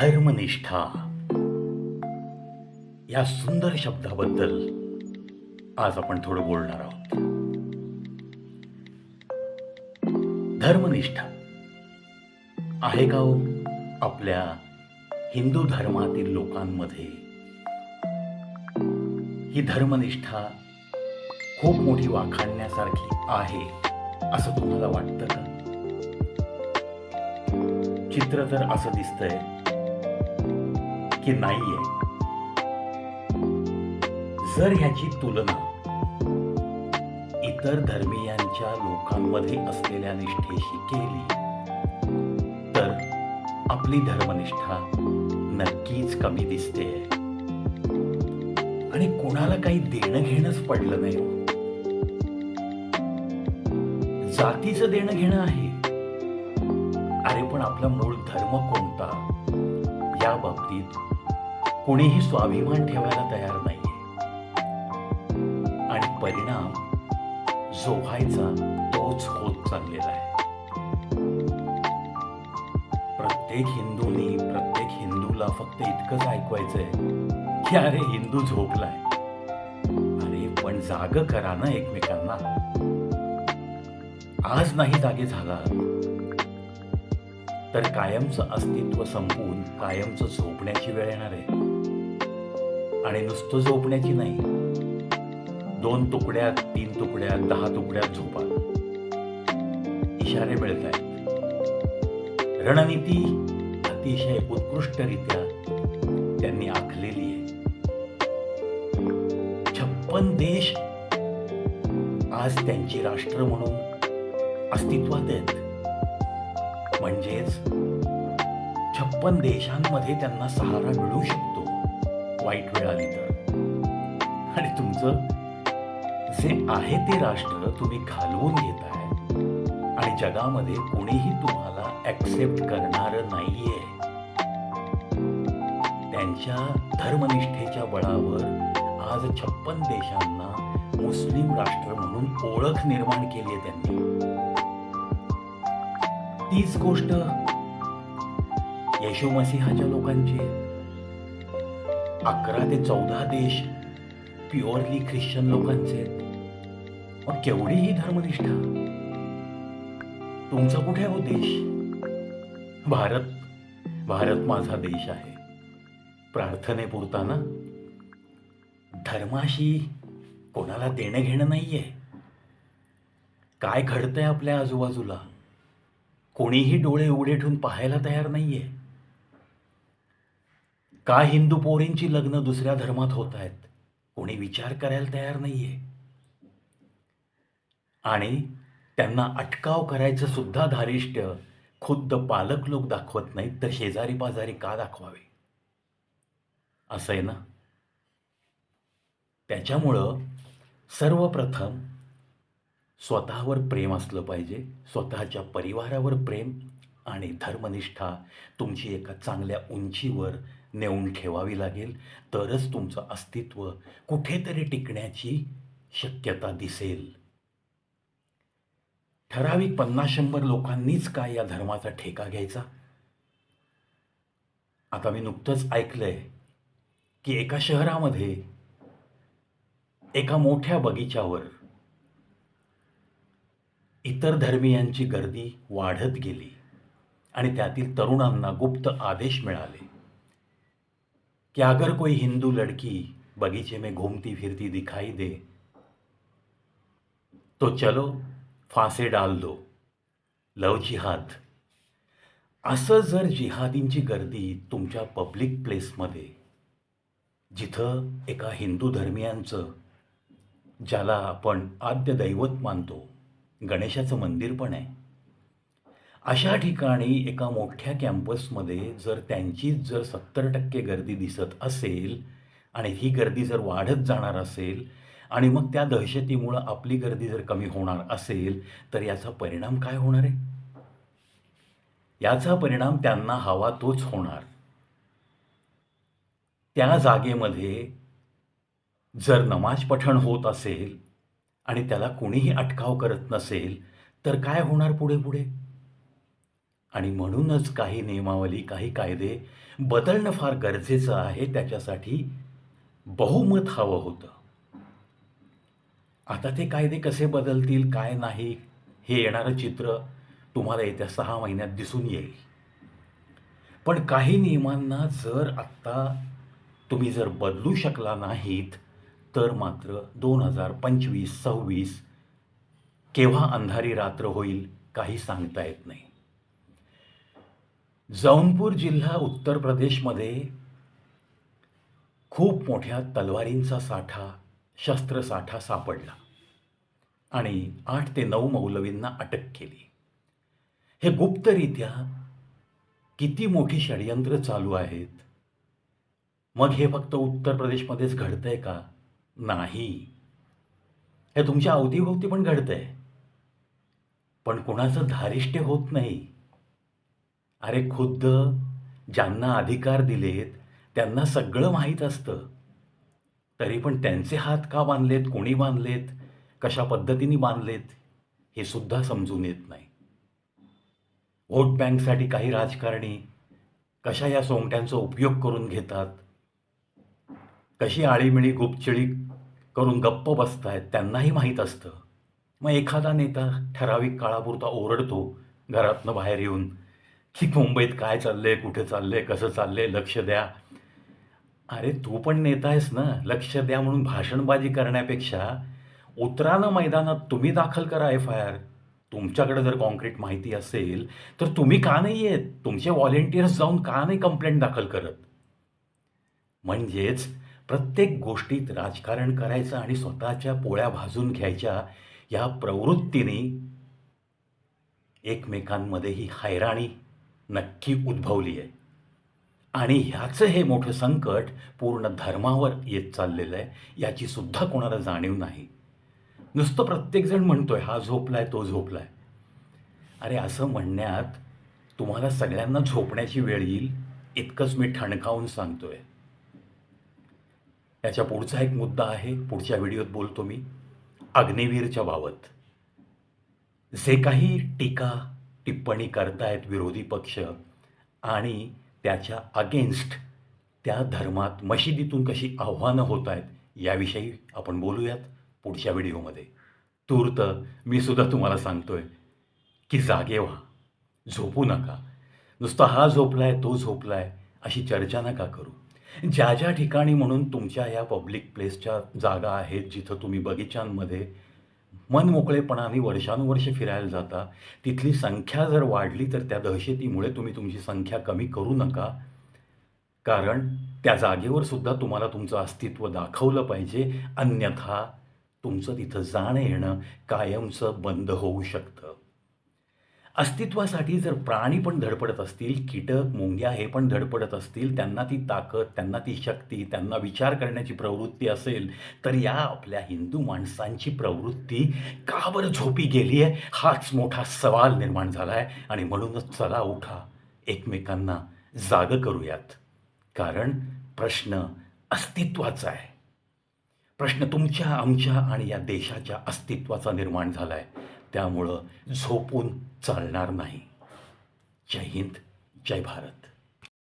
धर्मनिष्ठा. या सुंदर शब्दाबद्दल आज आपण थोडं बोलणार आहोत. धर्मनिष्ठा आहे का हो आपल्या हिंदू धर्मातील लोकांमध्ये? ही धर्मनिष्ठा खूप मोठी वाखाणण्यासारखी आहे असं तुम्हाला वाटतं का? चित्र तर असं दिसतंय. की नाहीये. जर ह्याची तुलना इतर धर्मीयांच्या लोकांमध्ये असलेल्या निष्ठेशी केली तर आपली धर्मनिष्ठा नक्कीच कमी दिसते. आणि कोणाला काही देणं घेणंच पडलं नाही. जातीचं देणं घेणं आहे. अरे पण आपला मूळ धर्म कोणता? या बाबतीत कोणीही स्वाभिमान ठेवायला तयार नाहीये. आणि परिणाम जो व्हायचा तोच होत चाललेला आहे. प्रत्येक हिंदूनी प्रत्येक हिंदूला फक्त इतकंच ऐकवायचंय की अरे हिंदू झोपलाय. अरे पण जाग करा ना एकमेकांना. आज नाही जागे झाला तर कायमचं अस्तित्व संपवून कायमचं झोपण्याची वेळ येणार आहे. आणि नुसतं झोपण्याची नाही. दोन तुकड्यात तीन तुकड्यात दहा तुकड्यात झोपा इशारे मिळत आहेत रणनीती अतिशय उत्कृष्टरित्या त्यांनी आखलेली आहे. छप्पन देश आज त्यांची राष्ट्र म्हणून अस्तित्वात आहेत. म्हणजेच छप्पन देशांमध्ये त्यांना सहारा मिळू शकतो. वाईट वेळ आली तर? आणि तुमचं जे आहे ते राष्ट्र तुम्ही घालवून घेताय आणि जगामध्ये कोणीही तुम्हाला ऍक्सेप्ट करणार नाहीये. त्यांच्या धर्मनिष्ठेच्या बळावर आज छप्पन देशांना मुस्लिम राष्ट्र म्हणून ओळख निर्माण केली आहे त्यांनी. तीच गोष्ट येशू मसिहाच्या लोकांची अकरा ते चौदा देश प्युअरली ख्रिश्चन लोकांचे आहेत. मग केवढी ही धर्मनिष्ठा? तुमचा कुठे हो देश? भारत भारत माझा देश आहे. प्रार्थनेपुरता ना धर्माशी कोणाला देणं घेणं नाहीये. काय घडतंय आपल्या आजूबाजूला? कोणीही डोळे उघडे ठेवून पाहायला तयार नाहीये. का हिंदू पोरींची लग्न दुसऱ्या धर्मात होत आहेत? कोणी विचार करायला तयार नाहीये. आणि त्यांना अटकाव करायचं सुद्धा धारिष्ट्य खुद्द पालक लोक दाखवत नाहीत तर शेजारी पाजारी का दाखवावे? असं आहे ना? त्याच्यामुळं सर्वप्रथम स्वतःवर प्रेम असलं पाहिजे स्वतःच्या परिवारावर प्रेम आणि धर्मनिष्ठा तुमची एका चांगल्या उंचीवर नेऊन ठेवावी लागेल. तरच तुमचं अस्तित्व कुठेतरी टिकण्याची शक्यता दिसेल. ठराविक पन्नास शंभर लोकांनीच काय या धर्माचा ठेका घ्यायचा? आता मी नुकतंच ऐकलंय की एका शहरामध्ये एका मोठ्या बगीच्यावर इतर धर्मीयांची गर्दी वाढत गेली आणि त्यातील तरुणांना गुप्त आदेश मिळाले. कि अगर कोई हिंदू लड़की बगीचे में घूमती फिरती दिखाई दे तो चलो फांसे डाल दो। लव जिहाद। असं जर जिहादींची गर्दी तुमच्या पब्लिक प्लेसमध्ये जिथं एका हिंदू धर्मियांचं ज्याला आपण आद्य दैवत मानतो गणेशाचं मंदिर पण आहे अशा ठिकाणी एका मोठ्या कॅम्पसमध्ये जर त्यांचीच जर सत्तर टक्के गर्दी दिसत असेल आणि ही गर्दी जर वाढत जाणार असेल आणि मग त्या दहशतीमुळं आपली गर्दी जर कमी होणार असेल तर याचा परिणाम काय होणार आहे? याचा परिणाम त्यांना हवा तोच होणार. त्या जागेमध्ये जर नमाज पठण होत असेल आणि त्याला कोणीही अटकाव करत नसेल तर काय होणार पुढे पुढे आणि म्हणूनच काही नियमावली काही कायदे बदलणं फार गरजेचं आहे. त्याच्यासाठी बहुमत हवं होतं. आता ते कायदे कसे बदलतील काय नाही हे येणारं चित्र तुम्हाला येत्या सहा महिन्यात दिसून येईल. पण काही नियमांना जर आत्ता तुम्ही जर बदलू शकला नाहीत तर मात्र दोन हजार पंचवीस सव्वीस केव्हा अंधारी रात्र होईल काही सांगता येत नाही. जौनपूर जिल्हा उत्तर प्रदेशमध्ये खूप मोठ्या तलवारींचा साठा शस्त्रसाठा सापडला आणि आठ ते नऊ मौलवींना अटक केली. हे गुप्तरित्या किती मोठी षडयंत्र चालू आहेत? मग हे फक्त उत्तर प्रदेशमध्येच घडतंय का? नाही. हे तुमच्या अवतीभोवती पण घडतंय. पण कोणाचं धारिष्ट्य होत नाही. अरे खुद्द ज्यांना अधिकार दिलेत त्यांना सगळं माहीत असतं. तरी पण त्यांचे हात का बांधलेत कोणी बांधलेत कशा पद्धतीने बांधलेत हे सुद्धा समजून येत नाही. व्होट बँकसाठी काही राजकारणी कशा या सोंगट्यांचा उपयोग करून घेतात? कशी आळीमिळी गुपचिळी करून गप्प बसतायत त्यांनाही माहीत असतं. मग एखादा नेता ठराविक काळापुरता ओरडतो घरातनं बाहेर येऊन की मुंबईत काय चाललंय कुठे चाललंय कसं चाललंय लक्ष द्या. अरे तू पण नेता आहेस ना. लक्ष द्या म्हणून भाषणबाजी करण्यापेक्षा उतरानं मैदानात तुम्ही दाखल करा एफ आय आर. तुमच्याकडे जर कॉन्क्रीट माहिती असेल तर तुम्ही का नाही येत? तुमचे व्हॉलेंटियर्स जाऊन का नाही कंप्लेंट दाखल करत? म्हणजेच प्रत्येक गोष्टीत राजकारण करायचं आणि स्वतःच्या पोळ्या भाजून घ्यायच्या या प्रवृत्तीने एकमेकांमध्ये ही हैराणी नक्की उद्भवली आहे. आणि ह्याचं हे मोठं संकट पूर्ण धर्मावर येत चाललेलं आहे याची सुद्धा कोणाला जाणीव नाही. नुसतं प्रत्येकजण म्हणतोय हा झोपलाय तो झोपलाय. अरे असं म्हणण्यात तुम्हाला सगळ्यांना झोपण्याची वेळ येईल इतकंच मी ठणकावून सांगतोय. याच्या पुढचा एक मुद्दा आहे पुढच्या व्हिडिओत बोलतो मी अग्निवीरच्या बाबत. जे काही टीका टिप्पणी करतायत विरोधी पक्ष आणि त्याच्या अगेन्स्ट त्या धर्मात मशिदीतून कशी आव्हानं होत आहेत याविषयी आपण बोलूयात पुढच्या व्हिडिओमध्ये. तूर्त मी सुद्धा तुम्हाला सांगतोय की जागे व्हा झोपू नका. नुसता हा झोपलाय तो झोपलाय अशी चर्चा नका करू. ज्या ज्या ठिकाणी म्हणून तुमच्या या पब्लिक प्लेसच्या जागा आहेत जिथं तुम्ही बगीचांमध्ये मन मोकळेपणाने वर्षानुवर्ष फिरायला जाता. तिथली संख्या जर वाढली तर त्या दहशतीमुळे तुम्ही तुमची संख्या कमी करू नका. कारण त्या जागेवर सुद्धा तुम्हाला तुमचं अस्तित्व दाखवलं पाहिजे. अन्यथा तुमचं तिथं जाणं येणं कायमचं बंद होऊ शकतं. अस्तित्वासाठी जर प्राणी पण धडपडत असतील कीटक मुंग्या हे पण धडपडत असतील त्यांना ती ताकद त्यांना ती शक्ती त्यांना विचार करण्याची प्रवृत्ती असेल तर या आपल्या हिंदू माणसांची प्रवृत्ती का बरं झोपी गेली आहे? हाच मोठा सवाल निर्माण झाला आहे आणि म्हणूनच चला उठा. एकमेकांना जाग करूयात. कारण प्रश्न अस्तित्वाचा आहे. प्रश्न तुमच्या आमच्या आणि या देशाच्या अस्तित्वाचा निर्माण झाला आहे त्यामुळं झोपून चालणार नाही. जय हिंद जय भारत.